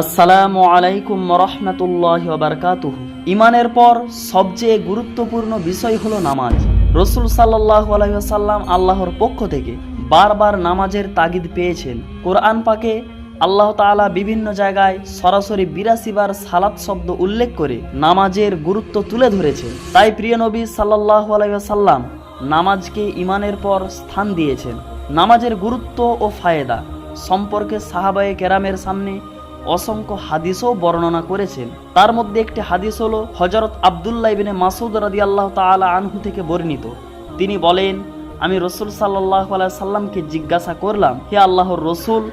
আসসালামু আলাইকুম রহমতুল্লাহ বারকাতুহ। ইমানের পর সবচেয়ে গুরুত্বপূর্ণ বিষয় হলো নামাজ। রসুল সাল্লাহ আলাইসাল্লাম আল্লাহর পক্ষ থেকে বারবার নামাজের তাগিদ পেয়েছেন। কোরআন পাকে আল্লাহ তাআলা বিভিন্ন জায়গায় সরাসরি বিরাশি বার সালাত শব্দ উল্লেখ করে নামাজের গুরুত্ব তুলে ধরেছেন। তাই প্রিয় নবী সাল্লাহ আলাইসাল্লাম নামাজকে ইমানের পর স্থান দিয়েছেন। নামাজের গুরুত্ব ও ফায়দা সম্পর্কে সাহাবায়ে কেরামের সামনে অসংখ্য হাদিসও বর্ণনা করেছেন। তার মধ্যে একটি হাদিস হল হজরত আবদুল্লাহ ইবিনে মাসুদ রাদি আল্লাহ তালা আনহু থেকে বর্ণিত। তিনি বলেন, আমি রসুল সাল্লাহ সাল্লামকে জিজ্ঞাসা করলাম, হে আল্লাহর রসুল,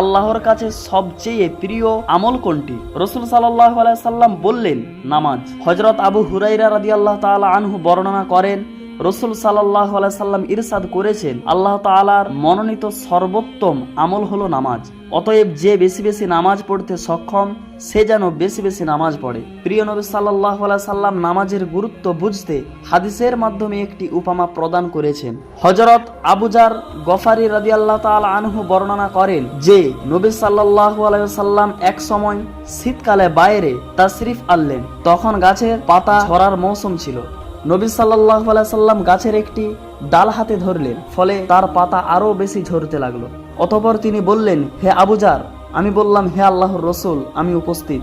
আল্লাহর কাছে সবচেয়ে প্রিয় আমল কোনটি? রসুল সাল্লাহ সাল্লাম বললেন, নামাজ। হজরত আবু হুরাইরা রাদি আল্লাহ তালা আনহু বর্ণনা করেন রসুল সাল্লাহ সাল্লাম ইরশাদ করেছেন, আল্লাহ তালার মনোনীত সর্বোত্তম আমল হলো নামাজ। অতএব যে বেশি বেশি নামাজ পড়তে সক্ষম, সে যেন বেশি বেশি নামাজ পড়ে। প্রিয় নবী সাল্লাহ সাল্লাম নামাজের গুরুত্ব বুঝতে হাদিসের মাধ্যমে একটি উপমা প্রদান করেছেন। হজরত আবুজার গফারি রাজি আল্লাহ তাল আনহু বর্ণনা করেন যে, নবী সাল্লাহ সাল্লাম এক সময় শীতকালে বাইরে তাশরিফ আনলেন। তখন গাছের পাতা ঝরার মৌসুম ছিল। নবী সাল্লাহ সাল্লাম গাছের একটি ডাল হাতে ধরলেন, ফলে তার পাতা আরও বেশি ঝরতে লাগল। অতপর তিনি বললেন, হে আবুজার আমি বললাম, হে আল্লাহর রসুল, আমি উপস্থিত।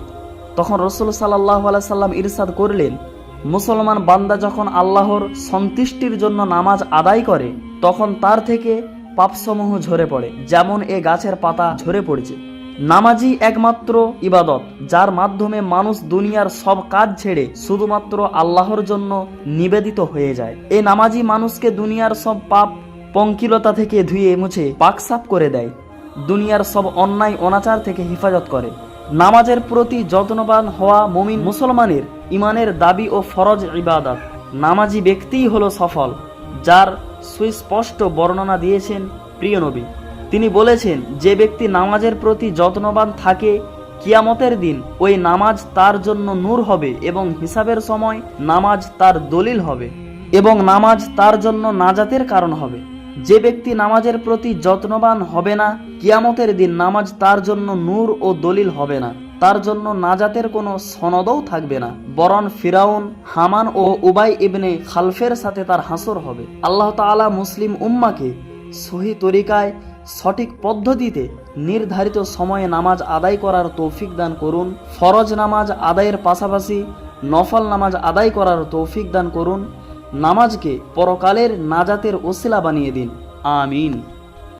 তখন রসুল সাল্লাহ সাল্লাম ইরশাদ করলেন, মুসলমান বান্দা যখন আল্লাহর সন্তুষ্টির জন্য নামাজ আদায় করে, তখন তার থেকে পাপসমূহ ঝরে পড়ে, যেমন এ গাছের পাতা ঝরে পড়েছে। নামাজই একমাত্র ইবাদত, যার মাধ্যমে মানুষ দুনিয়ার সব কাজ ছেড়ে শুধুমাত্র আল্লাহর জন্য নিবেদিত হয়ে যায়। এই নামাজই মানুষকে দুনিয়ার সব পাপ পঙ্কিলতা থেকে ধুয়ে মুছে পাকসাপ করে দেয়। দুনিয়ার সব অন্যায়, অনাচার থেকে হেফাজত করে। নামাজের প্রতি যত্নবান হওয়া মমিন মুসলমানের ইমানের দাবি ও ফরজ ইবাদত। নামাজি ব্যক্তিই হলো সফল, যার সুস্পষ্ট বর্ণনা দিয়েছেন প্রিয় নবী। তিনি বলেছেন, যে ব্যক্তি নামাজের প্রতি যত্নবান থাকে, কিয়ামতের দিন ওই নামাজ তার জন্য নূর হবে এবং হিসাবের সময় নামাজ তার দলিল হবে এবং নামাজ তার জন্য নাজাতের কারণ হবে। যে ব্যক্তি নামাজের প্রতি যত্নবান হবে না, কিয়ামতের দিন নামাজ তার জন্য নূর ও দলিল হবে না। তার জন্য নাজাতের কোনো সনদও থাকবে না। বরং ফিরাউন, হামান ও উবাই ইবনে খালফের সাথে তার হাসর হবে। আল্লাহ তাআলা মুসলিম উম্মাকে সহি তরিকায় সঠিক পদ্ধতিতে নির্ধারিত সময়ে নামাজ আদায় করার তৌফিক দান করুন, ফরজ নামাজ আদায়ের পাশাপাশি নফল নামাজ আদায় করার তৌফিক দান করুন। নামাজকে পরকালের নাজাতের ওসিলা বানিয়ে দিন। আমিন।